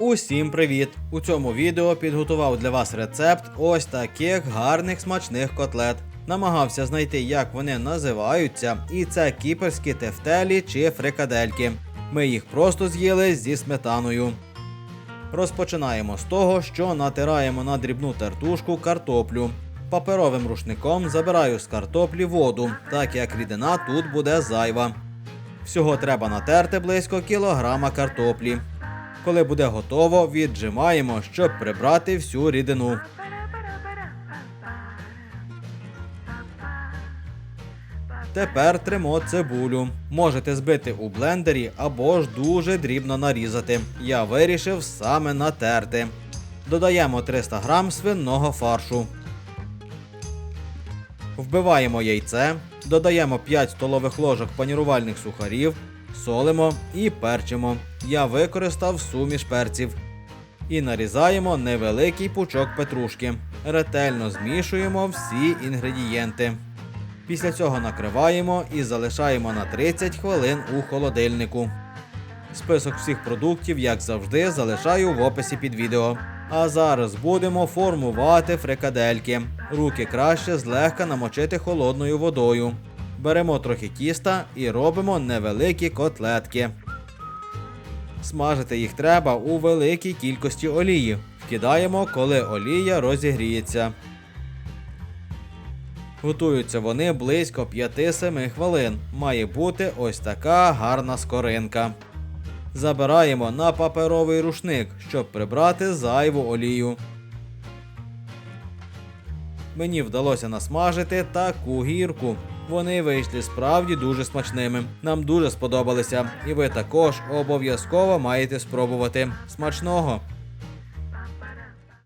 Усім привіт! У цьому відео підготував для вас рецепт ось таких гарних смачних котлет. Намагався знайти, як вони називаються, і це кіперські тефтелі чи фрикадельки. Ми їх просто з'їли зі сметаною. Розпочинаємо з того, що натираємо на дрібну тертушку картоплю. Паперовим рушником забираю з картоплі воду, так як рідина тут буде зайва. Всього треба натерти близько кілограма картоплі. Коли буде готово, віджимаємо, щоб прибрати всю рідину. Тепер тримо цибулю. Можете збити у блендері або ж дуже дрібно нарізати. Я вирішив саме натерти. Додаємо 300 грам свиного фаршу. Вбиваємо яйце, додаємо 5 столових ложок панірувальних сухарів, солимо і перчимо. Я використав суміш перців. І нарізаємо невеликий пучок петрушки. Ретельно змішуємо всі інгредієнти. Після цього накриваємо і залишаємо на 30 хвилин у холодильнику. Список всіх продуктів, як завжди, залишаю в описі під відео. А зараз будемо формувати фрикадельки. Руки краще злегка намочити холодною водою. Беремо трохи тіста і робимо невеликі котлетки. Смажити їх треба у великій кількості олії. Вкидаємо, коли олія розігріється. Готуються вони близько 5-7 хвилин. Має бути ось така гарна скоринка. Забираємо на паперовий рушник, щоб прибрати зайву олію. Мені вдалося насмажити таку гірку. Вони вийшли справді дуже смачними. Нам дуже сподобалися, і ви також обов'язково маєте спробувати. Смачного!